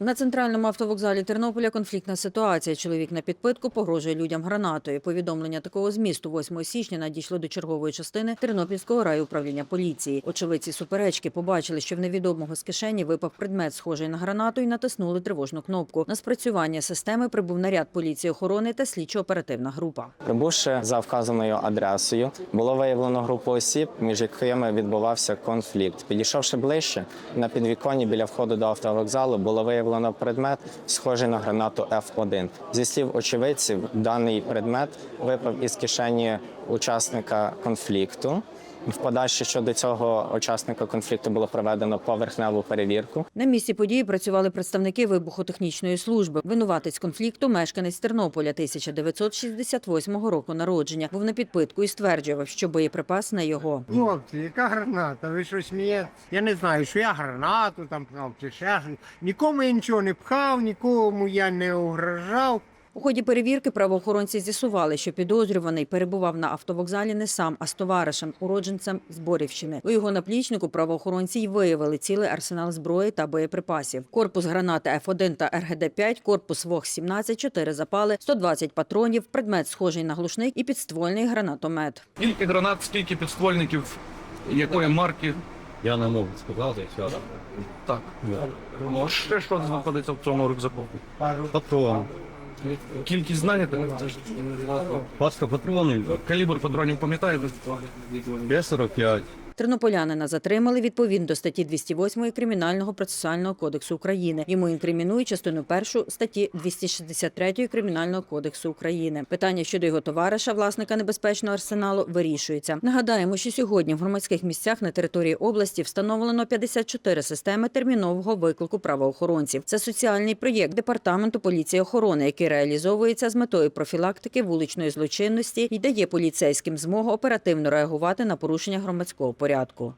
На центральному автовокзалі Тернополя конфліктна ситуація. Чоловік на підпитку погрожує людям гранатою. Повідомлення такого змісту 8 січня надійшло до чергової частини Тернопільського райуправління поліції. Очевидці суперечки побачили, що в невідомого з кишені випав предмет, схожий на гранату, і натиснули тривожну кнопку. На спрацювання системи прибув наряд поліції охорони та слідчо-оперативна група. Прибувши за вказаною адресою, було виявлено групу осіб, між якими відбувався конфлікт. Підійшовши ближче, на підвіконні біля входу до автовокзалу було виявлено предмет, схожий на гранату F1. Зі слів очевидців, даний предмет випав із кишені учасника конфлікту. В подальше щодо цього учасника конфлікту було проведено поверхневу перевірку. На місці події працювали представники вибухотехнічної служби. Винуватець конфлікту мешканець Тернополя 1968 року народження. Був на підпитку і стверджував, що боєприпас на його. Хлопці, яка граната? Ви що смієте? Я не знаю, що я гранату там пхав чи ще. Нікому я нічого не пхав, нікому я не угрожав. У ході перевірки правоохоронці з'ясували, що підозрюваний перебував на автовокзалі не сам, а з товаришем, уродженцем з Борівщини. У його наплічнику правоохоронці й виявили цілий арсенал зброї та боєприпасів. Корпус гранати F1 та РГД-5, корпус ВОГ-17, 4 запали, 120 патронів, предмет схожий на глушник і підствольний гранатомет. Скільки гранат, скільки підствольників, якої марки. Я не можу сказати, що Так. Ну, ще що знаходиться в цьому рюкзаку? патрон, Кількість знаєте? Паска патронів, Калібр патронів пам'ятаєте? Д-45. Тернополянина затримали відповідно до статті 208 Кримінального процесуального кодексу України. Йому інкримінують частину першу статті 263 Кримінального кодексу України. Питання щодо його товариша, власника небезпечного арсеналу, вирішується. Нагадаємо, що сьогодні в громадських місцях на території області встановлено 54 системи термінового виклику правоохоронців. Це соціальний проєкт департаменту поліції охорони, який реалізовується з метою профілактики вуличної злочинності і дає поліцейським змогу оперативно реагувати на порушення громадського порядку.